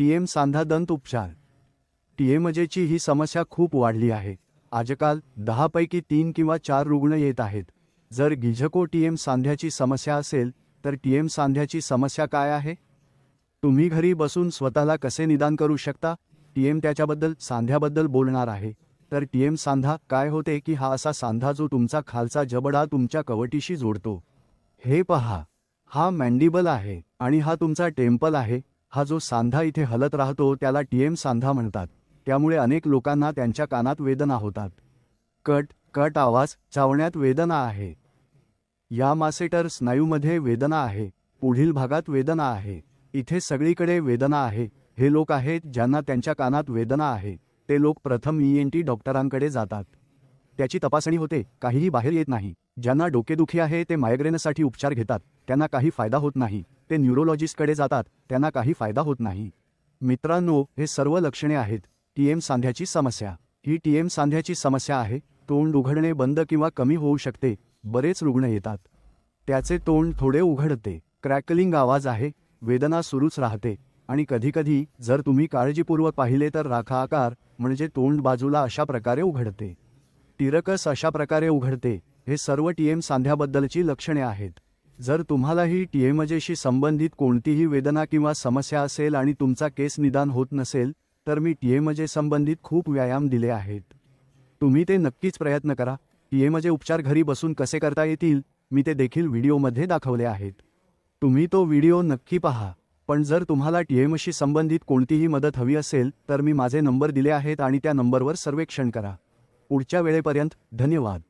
TM सांधा दंत उपचार. टीएमजेची ही समस्या खूप वाढली आहे. आजकाल दहापैकी तीन किंवा चार रुग्ण येत आहेत. जर गिझको टीएम सांध्याची समस्या असेल तर टीएम सांध्याची समस्या काय आहे? तुम्ही घरी बसून स्वतःला कसे निदान करू शकता? टीएम त्याच्याबद्दल सांध्याबद्दल बोलणार आहे. तर टीएम सांधा काय होते की हा असा सांधा जो तुमचा खालचा जबडा तुमच्या कवटीशी जोडतो. हे पहा. हा मँडिबल आहे आणि हा तुमचा टेम्पल आहे. हा जो सांधा इथे हलत राहतो त्याला टीएम सांधा म्हणतात. त्यामुळे अनेक लोकांना त्यांच्या कानात वेदना होतात. कट कट आवाज चावण्यात वेदना आहे. या मासेटर स्नायूमध्ये वेदना आहे. पुढील भागात वेदना आहे. इथे सगळीकडे वेदना आहे. हे लोक आहेत ज्यांना त्यांच्या कानात वेदना आहे. ते लोक प्रथम ई एन टी डॉक्टरांकडे जातात. त्याची तपासणी होते. काहीही बाहेर येत नाही. ज्यांना डोकेदुखी आहे ते मायग्रेनसाठी उपचार घेतात. त्यांना काही फायदा होत नाही. ते न्यूरोलॉजिस्टकडे जातात त्यांना काही फायदा होत नाही. मित्रांनो हे सर्व लक्षणे आहेत. टीएम सांध्याची समस्या. ही टीएम सांध्याची समस्या आहे. तोंड उघडणे बंद किंवा कमी होऊ शकते. बरेच रुग्ण येतात. त्याचे तोंड थोडे उघडते. क्रॅकलिंग आवाज आहे. वेदना सुरूच राहते. आणि कधीकधी जर तुम्ही काळजीपूर्वक पाहिले तर राखा आकार म्हणजे तोंड बाजूला अशा प्रकारे उघडते. टिरकस अशा प्रकारे उघडते. हे सर्व टीएम सांध्याबद्दलची लक्षणे आहेत. जर तुम्हालाही टीएमजेशी संबंधित कोणतीही वेदना किंवा समस्या असेल आणि तुमचा केस निदान होत नसेल तर मी टीएमजे संबंधित खूप व्यायाम दिले आहेत. तुम्ही ते नक्कीच प्रयत्न करा. टीएमजे उपचार घरी बसून कसे करता येतील मी ते देखील व्हिडिओमध्ये दाखवले आहेत. तुम्ही तो व्हिडिओ नक्की पहा. पण जर तुम्हाला टीएमशी संबंधित कोणतीही मदत हवी असेल तर मी माझे नंबर दिले आहेत आणि त्या नंबरवर सर्वेक्षण करा. पुढच्या वेळेपर्यंत धन्यवाद.